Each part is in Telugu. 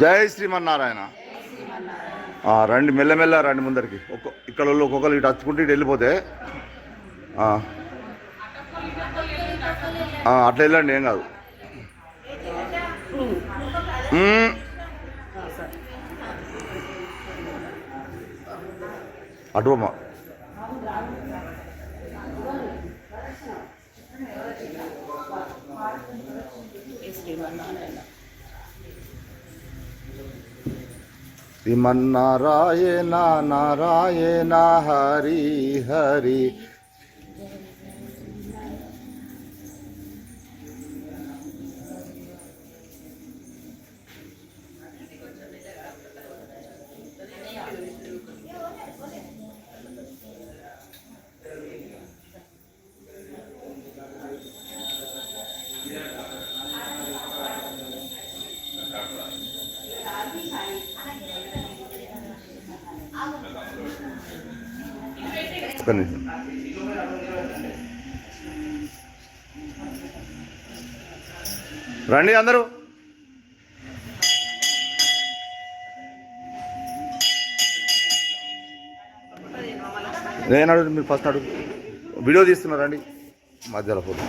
జై శ్రీమన్నారాయణ. రండి మెల్లమెల్ల రండి ముందరికి. ఒక్క ఇక్కడ ఒక్కొక్కరు ఇటు అచ్చుకుంటే ఇటు వెళ్ళిపోతే అట్లా వెళ్ళండి ఏం కాదు. అటువమ్మా అటు అమ్మ శ్రీమన్నారాయణ నారాయణ హరి హరి ఒక్క నిమిషం రండి అందరూ. నేను అడుగు మీరు ఫస్ట్ అడుగు. వీడియో తీస్తున్నారండి మధ్యలో ఫోటో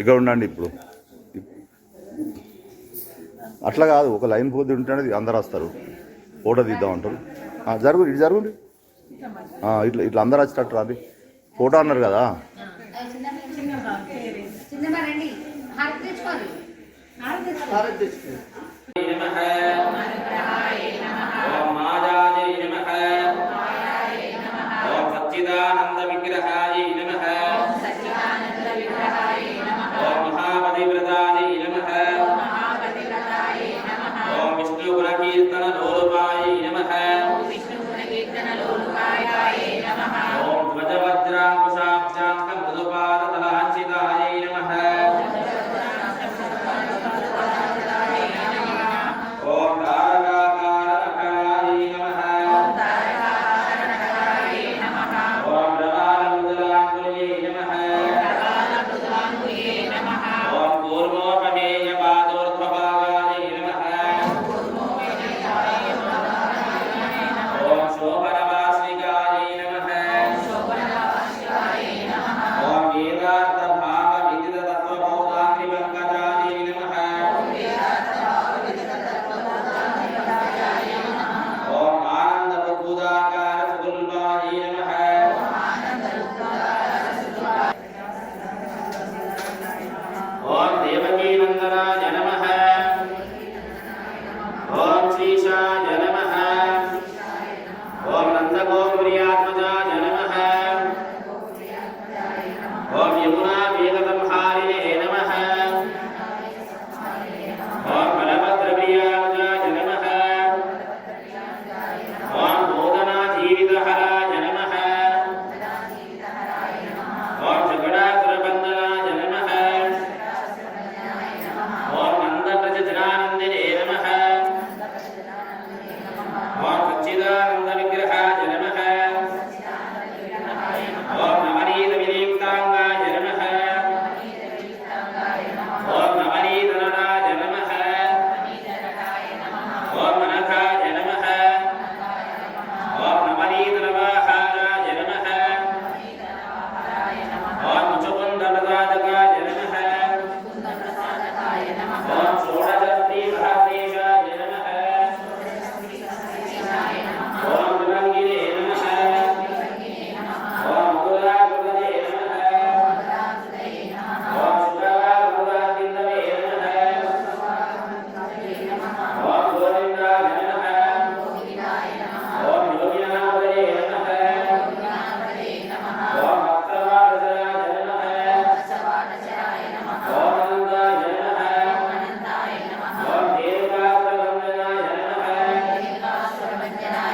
ఇక్కడ ఉండండి ఇప్పుడు. అట్లా కాదు ఒక లైన్ పోతే ఉంటే అందరు వస్తారు. ఫోటో తీద్దాం అంటారు. జరుగు ఇటు జరుగుండి ఇట్లా ఇట్లా అందరు వచ్చినట్టు రాది ఫోటో అన్నారు కదా. ఓ ఆజాయ నమః. ఓ సచ్చిదానంద విగ్రహాయ mañana.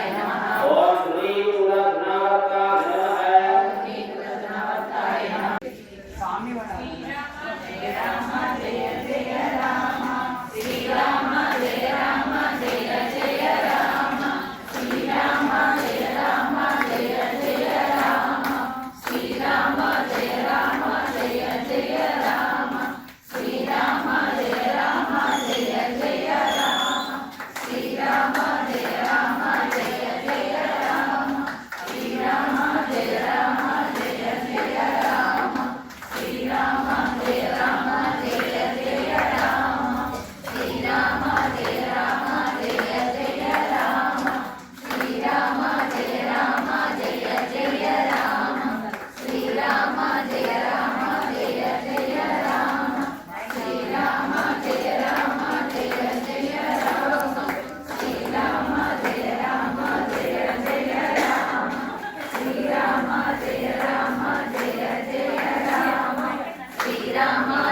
yang.